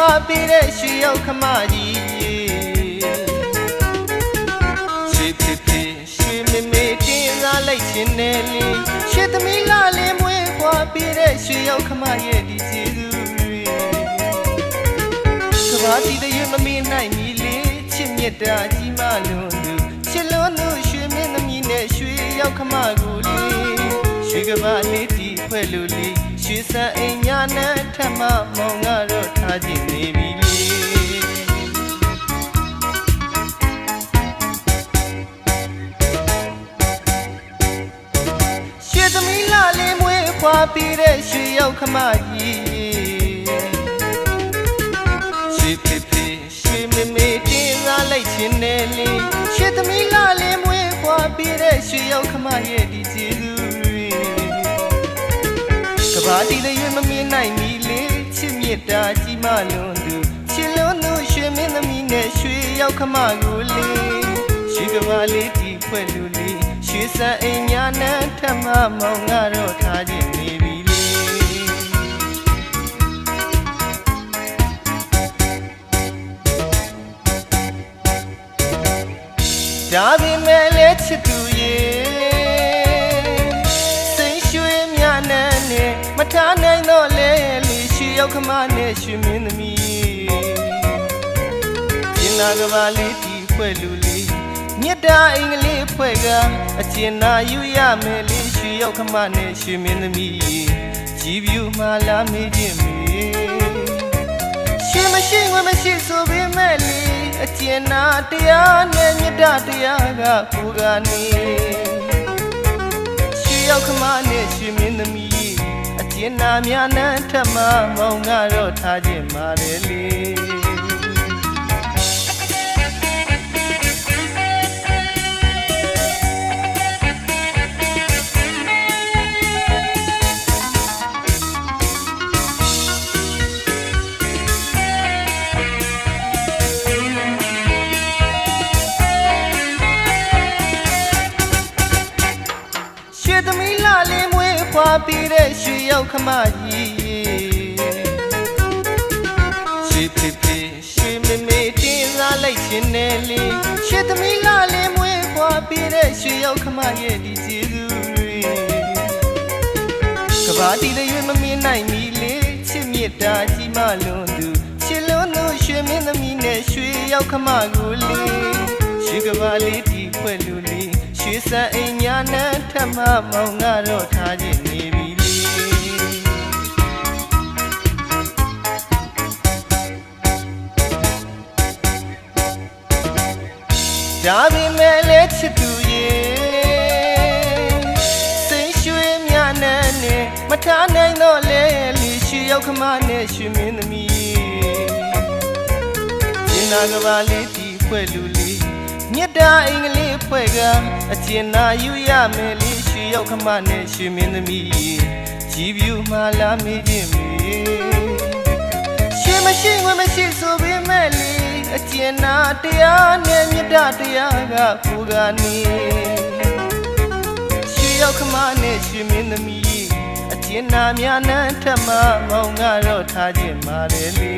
ရောက်ခမကြီးရွှေဖေဖေရွှေမေမေတင်းစားလိုက်ခြင်းနဲ့လေရွှေသမီးလာလေးမွေးဖွာပြတဲ့ရွှေရောက်ခမရဲ့ဒီကျေးဇူးတွေကဘာတီတဲ့ရွမမေးနိုင်မီလေချစ်မြတ်တာကြီးမလွန်သူချစ်လွန်သူရွှေမင်းသမီးနဲ့ရွှေရောက်ခမကိုလေရွှေကဘာလေးတီဖွဲ့လို့လေ ရွှေစံအိမ်ညာနဲ့ထပ်မမောင်ကတော့ထားကြည့်နေပြီလေရွှေသမီးလာလေးမွေးဖွာပြီးတဲ့ရွှေရောက်ခမကြီးရွှေဖေဖေရွှေမေမေတင်းစားလိုက်ခြင်းနဲ့လေရွှေသမီးလာလေးမွေးဖွာပြီးတဲ့ရွှေရောက်ခမရဲ့ဒီကျေးဇူးတွေက ဘာတီလည်းရွေးမမြင်နိုင်မီလေချစ်မြတ်တာကြီးမလွန်သူချစ်လွန်သူရွှေမင်းသမီးနဲ့ရွှေရောက်ခမကိုလေရွှေကဘာလေးတီဖွဲ့လူလေးရွှေစံအိမ်ညာနဲ့ထပ်မမောင်ငါတော့ထားခြင်းနေပြီလေဒါပေမဲ့လည်းချစ်သူရဲ့ ရှိရောက်ခမနဲ့ရွှေမင်းသမီးကျင်နာကဘာလေးတီဖွဲ့လူလေးမြတ်တာအင်္ဂလိပ်ဖွဲ့ကအကျဉ်းနာယူရမယ်လေးရွှေရောက်ခမနဲ့ရွှေမင်းသမီးကြည်ပြူမှလာမေးခြင်းမေရှင်မရှိငွေမရှိဆိုပေမဲ့လေအကျဉ်းနာတရားနဲ့မြတ်တာတရားကကိုယ်ကနေရှိရောက်ခမနဲ့ရှင်မင်းသမီး အကျဉ်းနာများနဲ့ထပ်မမောင်ကတော့ထားခြင်းပါတယ်လေရွှေသမီးလာလေးမွေး ဖွာပြီးတဲ့ရွှေရောက်ခမကြီးရွှေဖေဖေရွှေမေမေတင်းစားလိုက်ခြင်းနဲ့လေရွှေသမီးလာလေးမွေးဖွာပြီးတဲ့ရွှေရောက်ခမရဲ့ဒီကျေးဇူးတွေကဘာတီလည်းရွေးမမြင်နိုင်မီလေချစ်မြတ်တာကြီးမလွန်သူချစ်လွန်သူရွှေမင်းသမီးနဲ့ရွှေရောက်ခမကိုလေရွှေကဘာလေးတီဖွဲ့လူလေး ရွှေစံအိမ်ညာနဲ့ထပ်မမောင်ငါတော့ထားခြင်းနေပြီလေဒါပေမဲ့လည်းချစ်သူရဲ့စိတ်ရွှေမြနဲ့နဲ့မထားနိုင်တော့လေလီရွှေရောက်ခမနဲ့ရွှေမင်းသမီးကျင်နာကဘာလေးတီဖွဲ့လူလေး မြတ်တာအင်္ဂလိပ်ဖွဲ့ကအကျဉ်းနာယူရမယ်လေးရွှေရောက်ခမနဲ့ရွှေမင်းသမီးကြည်ပြူမှလာမေးခြင်းမေရွှေမရှိငွေမရှိဆိုပေမဲ့လေအကျဉ်းနာတရားနဲ့မြတ်တာတရားကကိုယ်ကနေရွှေရောက်ခမနဲ့ရွှေမင်းသမီးအကျဉ်းနာများနဲ့ထပ်မမောင်ငါတော့ထားခြင်းမာတယ်လေ